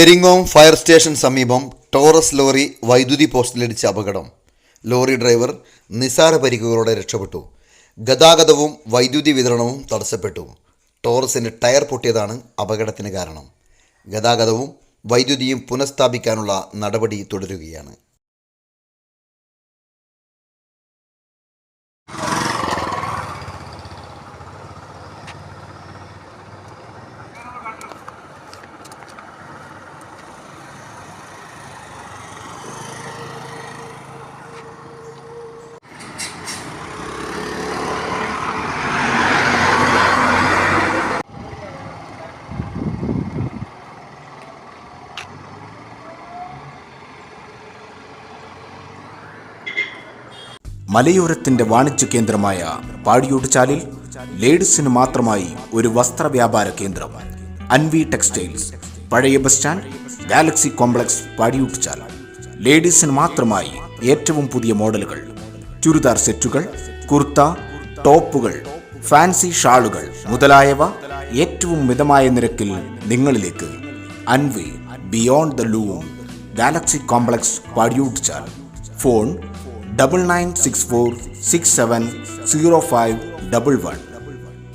Peringome fire station സമീപം Taurus lorry വൈദ്യുതി പോസ്റ്റിലിടിച്ച അപകടം. ലോറി ഡ്രൈവർ നിസാര പരിക്കുകളോടെ രക്ഷപ്പെട്ടു. ഗതാഗതവും വൈദ്യുതി വിതരണവും തടസ്സപ്പെട്ടു. ടോറസിന് ടയർ പൊട്ടിയതാണ് അപകടത്തിന് കാരണം. ഗതാഗതവും വൈദ്യുതിയും പുനഃസ്ഥാപിക്കാനുള്ള നടപടി തുടരുകയാണ്. മലയോരത്തിന്റെ വാണിജ്യ കേന്ദ്രമായ പാടിയോട്ടുചാലിൽ ലേഡീസിന് മാത്രമായി ഒരു വസ്ത്ര വ്യാപാര കേന്ദ്രം. അൻവി ടെക്സ്റ്റൈൽസ്. പഴയ bus stand galaxy complex Padiyoottuchal ലേഡീസിന് മാത്രമായി ഏറ്റവും പുതിയ മോഡലുകൾ. ചുരിദാർ സെറ്റുകൾ കുർത്ത ടോപ്പുകൾ ഫാൻസി ഷാളുകൾ മുതലായവ ഏറ്റവും മിതമായ നിരക്കിൽ നിങ്ങളിലേക്ക്. Anvi beyond the loom galaxy complex Padiyoottuchal phone double nine six four six seven zero five double one.